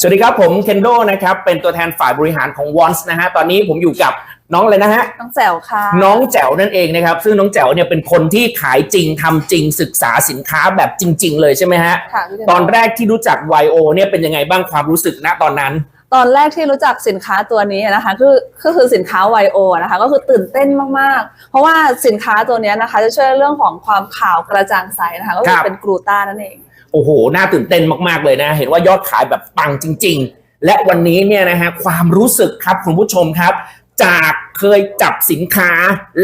สวัสดีครับ ผมเคนโดนะครับ เป็นตัวแทนฝ่ายบริหารของวอนส์นะฮะ ตอนนี้ผมอยู่กับน้องเลยนะฮะ น้องแจ๋วค่ะ น้องแจ๋วนั่นเองนะครับ ซึ่งน้องแจ๋วเนี่ยเป็นคนที่ขายจริงทำจริงศึกษาสินค้าแบบจริง ๆ เลยใช่ไหมฮะ ค่ะพี่เดชตอนแรกที่รู้จัก YO เนี่ยเป็นยังไงบ้างความรู้สึกณตอนนั้น ตอนแรกที่รู้จักสินค้าตัวนี้นะคะคือก็คือสินค้า YO นะคะ ก็คือตื่นเต้นมากๆ เพราะว่าสินค้าตัวนี้นะคะ จะช่วยเรื่องของความขาวกระจ่างใสนะคะ ก็คืคอรับเป็นกลูต้านั่นเอง โอ้โห น่าตื่นเต้นมากๆเลยนะ เห็นว่ายอดขายแบบปังจริง ๆ และวันนี้เนี่ยนะฮะความรู้สึกครับคุณผู้ชมครับ จากเคยจับสินค้า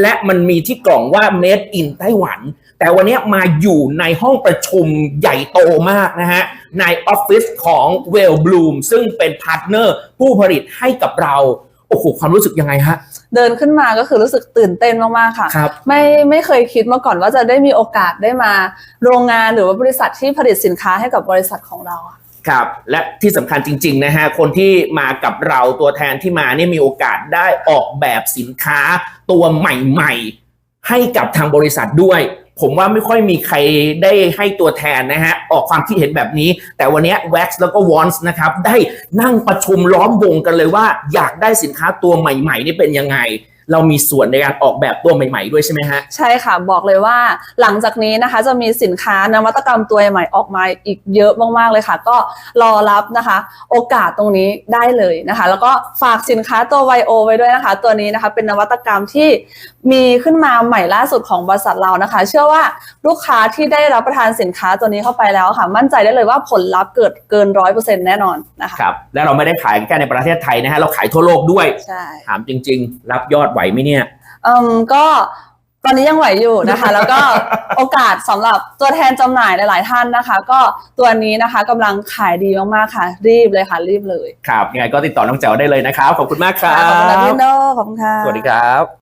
และมันมีที่กล่องว่า made in ไต้หวัน แต่วันนี้มาอยู่ในห้องประชุมใหญ่โตมากนะฮะ ในออฟฟิศของ Well Bloom ซึ่งเป็นพาร์ทเนอร์ผู้ผลิตให้กับเรา โอ้โห ความรู้สึกยังไงฮะ เดินขึ้นมาก็คือรู้สึกตื่นเต้นมากๆค่ะครับไม่ไม่เคยคิดมาก่อนว่าจะได้มีโอกาสได้มาโรงงานหรือว่าบริษัทที่ผลิตสินค้าให้กับบริษัทของเราอะครับและที่สำคัญจริงๆนะฮะคนที่มากับเราตัวแทนที่มาเนี่ยมีโอกาสได้ออกแบบสินค้าตัวใหม่ ๆ ให้กับทางบริษัทด้วย ผมว่าไม่ค่อยมีใครได้ให้ตัวแทนนะฮะออกความคิดเห็นแบบนี้ แต่วันนี้ Wax แล้วก็ w a n s นะครับได้นั่งประชุมล้อมวงกันเลยว่า อยากได้สินค้าตัวใหม่ๆนี่เป็นยังไง เรามีส่วนในการออกแบบตัวใหม่ ๆ ด้วยใช่ไหมฮะ ใช่ค่ะบอกเลยว่าหลังจากนี้นะคะจะมีสินค้านวัตกรรมตัวใหม่ออกมาอีกเยอะมากๆเลยค่ะ ก็รอรับนะคะ โอกาสตรงนี้ได้เลยนะคะ แล้วก็ฝากสินค้าตัว YO ไว้ด้วยนะคะ ตัวนี้นะคะเป็นนวัตกรรมที่มีขึ้นมาใหม่ล่าสุดของบริษัทเรานะคะ เชื่อว่าลูกค้าที่ได้รับประทานสินค้าตัวนี้เข้าไปแล้วค่ะ มั่นใจได้เลยว่าผลลัพธ์เกิดเกินร้อยเปอร์เซ็นต์แน่นอนนะคะครับและเราไม่ได้ขายแค่ในประเทศไทยนะฮะเราขายทั่วโลกด้วยใช่ถามจริง ๆ รับยอดไหวไหมเนี่ยอืมก็ตอนนี้ยังไหวอยู่นะคะ แล้วก็โอกาสสำหรับตัวแทนจำหน่ายหลายๆท่านนะคะ ก็ตัวนี้นะคะกำลังขายดีมากๆค่ะ รีบเลยค่ะรีบเลย ครับยังไงก็ติดต่อน้องแจ๋วได้เลยนะครับ ขอบคุณมากครัขอบคุณค่ะบพี่โนขอบคุณค่ะสวัสดีครับ